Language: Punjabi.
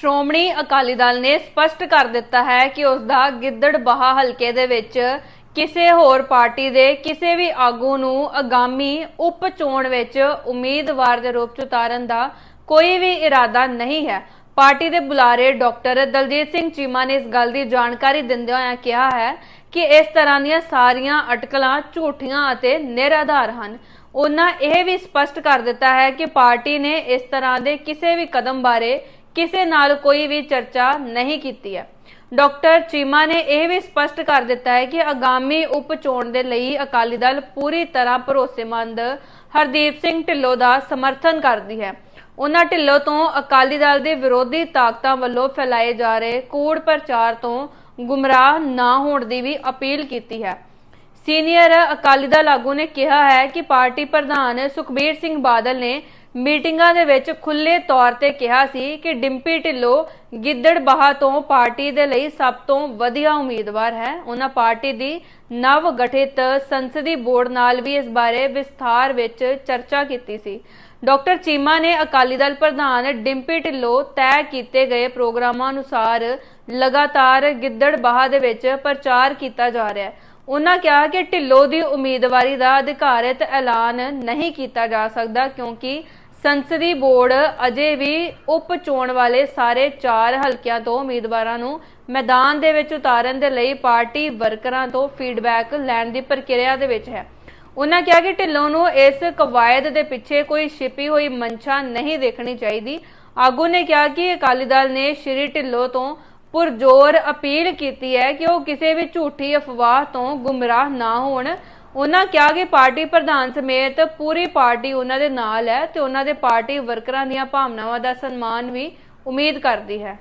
ਸ਼੍ਰੋਮਣੀ ਅਕਾਲੀ ਦਲ ਨੇ ਸਪਸ਼ਟ ਕਰ ਦਿੱਤਾ ਹੈ ਕਿ ਉਸ ਦਾ ਗਿੱਦੜਬਾਹਾ ਹਲਕੇ ਦੇ ਵਿੱਚ ਕਿਸੇ ਹੋਰ ਪਾਰਟੀ ਦੇ ਕਿਸੇ ਵੀ ਆਗੂ ਨੂੰ ਆਗਾਮੀ ਉਪ ਚੋਣ ਵਿੱਚ ਉਮੀਦਵਾਰ ਦੇ ਰੂਪ ਚ ਉਤਾਰਨ ਦਾ ਕੋਈ ਵੀ ਇਰਾਦਾ ਨਹੀਂ ਹੈ। ਪਾਰਟੀ ਦੇ ਬੁਲਾਰੇ ਡਾਕਟਰ ਦਲਜੀਤ ਸਿੰਘ ਚੀਮਾ ਨੇ ਇਸ ਗੱਲ ਦੀ ਜਾਣਕਾਰੀ ਦਿੰਦਿਆਂ ਹੋਇਆਂ ਕਿਹਾ ਹੈ ਕਿ ਇਸ ਤਰ੍ਹਾਂ ਦੀਆਂ ਸਾਰੀਆਂ ਅਟਕਲਾਂ ਝੂਠੀਆਂ ਅਤੇ ਨਿਰਾਧਾਰ ਹਨ। ਉਹਨਾਂ ਇਹ ਵੀ ਸਪਸ਼ਟ ਕਰ ਦਿੱਤਾ ਹੈ ਕਿ ਪਾਰਟੀ ਨੇ ਇਸ ਤਰ੍ਹਾਂ ਦੇ ਕਿਸੇ ਵੀ ਕਦਮ ਬਾਰੇ ਕਿਸੇ ਨਾਲ ਕੋਈ ਵੀ ਚਰਚਾ ਨਹੀਂ ਕੀਤੀ ਹੈ। ਡਾਕਟਰ ਚੀਮਾ ਨੇ ਇਹ ਵੀ ਸਪਸ਼ਟ ਕਰ ਦਿੱਤਾ ਹੈ ਕਿ ਆਗਾਮੀ ਉਪ ਚੋਣ ਦੇ ਲਈ ਅਕਾਲੀ ਦਲ ਪੂਰੀ ਤਰ੍ਹਾਂ ਭਰੋਸੇਮੰਦ ਹਰਦੀਪ ਸਿੰਘ ਢਿੱਲੋਂ ਦਾ ਸਮਰਥਨ ਕਰਦੀ ਹੈ। ਉਹਨਾਂ ਢਿੱਲੋਂ ਤੋਂ ਅਕਾਲੀ ਦਲ ਦੇ ਵਿਰੋਧੀ ਤਾਕਤਾਂ ਵੱਲੋਂ ਫੈਲਾਏ ਜਾ ਰਹੇ ਕੂੜ ਪ੍ਰਚਾਰ ਤੋਂ ਗੁੰਮਰਾਹ ਨਾ ਹੋਣ ਦੀ ਵੀ ਅਪੀਲ ਕੀਤੀ ਹੈ। ਸੀਨੀਅਰ ਅਕਾਲੀ ਦਲ ਆਗੂ ਨੇ ਕਿਹਾ ਹੈ ਕਿ ਪਾਰਟੀ ਪ੍ਰਧਾਨ ਸੁਖਬੀਰ ਸਿੰਘ ਬਾਦਲ ਨੇ ਮੀਟਿੰਗਾਂ ਦੇ ਵਿੱਚ ਖੁੱਲੇ ਤੌਰ ਤੇ ਕਿਹਾ ਸੀ ਕਿ ਡਿੰਪੀ ਢਿੱਲੋਂ ਗਿੱਦੜਬਾਹਾ ਤੋਂ ਪਾਰਟੀ ਦੇ ਲਈ ਸਭ ਤੋਂ ਵਧੀਆ ਉਮੀਦਵਾਰ ਹੈ। ਉਹਨਾਂ ਪਾਰਟੀ ਦੀ ਨਵ ਗਠਿਤ ਸੰਸਦੀ ਬੋਰਡ ਨਾਲ ਵੀ ਇਸ ਬਾਰੇ ਵਿਸਥਾਰ ਵਿੱਚ ਚਰਚਾ ਕੀਤੀ ਸੀ। ਡਾਕਟਰ ਚੀਮਾ ਨੇ ਅਕਾਲੀ ਦਲ ਪ੍ਰਧਾਨ ਡਿੰਪੀ ਢਿੱਲੋਂ ਤੈਅ ਕੀਤੇ ਗਏ ਪ੍ਰੋਗਰਾਮਾਂ ਅਨੁਸਾਰ ਲਗਾਤਾਰ ਗਿੱਦੜਬਾਹਾ ਦੇ ਵਿੱਚ ਪ੍ਰਚਾਰ ਕੀਤਾ ਜਾ ਰਿਹਾ ਹੈ। ਉਹਨਾਂ ਕਿਹਾ ਕਿ ਢਿੱਲੋ ਦੀ ਉਮੀਦਵਾਰੀ ਦਾ ਅਧਿਕਾਰਤ ਐਲਾਨ ਨਹੀਂ ਕੀਤਾ ਜਾ ਸਕਦਾ ਕਿਉਂਕਿ ਸੰਸਦੀ ਬੋਰਡ ਅਜੇ ਵੀ ਉਪ ਚੋਣ ਵਾਲੇ ਸਾਰੇ 4 ਹਲਕਿਆਂ ਤੋਂ ਉਮੀਦਵਾਰਾਂ ਨੂੰ ਮੈਦਾਨ ਦੇ ਵਿੱਚ ਉਤਾਰਨ ਦੇ ਲਈ ਪਾਰਟੀ ਵਰਕਰਾਂ ਤੋਂ ਫੀਡਬੈਕ ਲੈਣ ਦੀ ਪ੍ਰਕਿਰਿਆ ਦੇ ਵਿੱਚ ਹੈ। ਉਹਨਾਂ ਕਿਹਾ ਕਿ ਢਿੱਲੋਂ ਨੂੰ ਇਸ ਕਵਾਇਦ ਦੇ ਪਿੱਛੇ ਕੋਈ ਛਿਪੀ ਹੋਈ ਮਨਸ਼ਾ ਨਹੀਂ ਦੇਖਣੀ ਚਾਹੀਦੀ। ਆਗੂ ਨੇ ਕਿਹਾ ਕਿ ਅਕਾਲੀ ਦਲ ਨੇ ਸ਼੍ਰੀ ਢਿੱਲੋਂ ਤੋਂ ਪੁਰਜ਼ੋਰ ਅਪੀਲ ਕੀਤੀ ਹੈ ਕਿ ਉਹ ਕਿਸੇ ਵੀ ਝੂਠੀ ਅਫਵਾਹ ਤੋਂ ਗੁੰਮਰਾਹ ਨਾ ਹੋਣ। ਉਹਨਾਂ ਕਿਹਾ ਕਿ ਪਾਰਟੀ ਪ੍ਰਧਾਨ ਸਮੇਤ ਪੂਰੀ ਪਾਰਟੀ ਉਹਨਾਂ ਦੇ ਨਾਲ ਹੈ ਤੇ ਉਹਨਾਂ ਦੇ ਪਾਰਟੀ ਵਰਕਰਾਂ ਦੀਆਂ ਭਾਵਨਾਵਾਂ ਦਾ ਸਨਮਾਨ ਵੀ ਉਮੀਦ ਕਰਦੀ ਹੈ।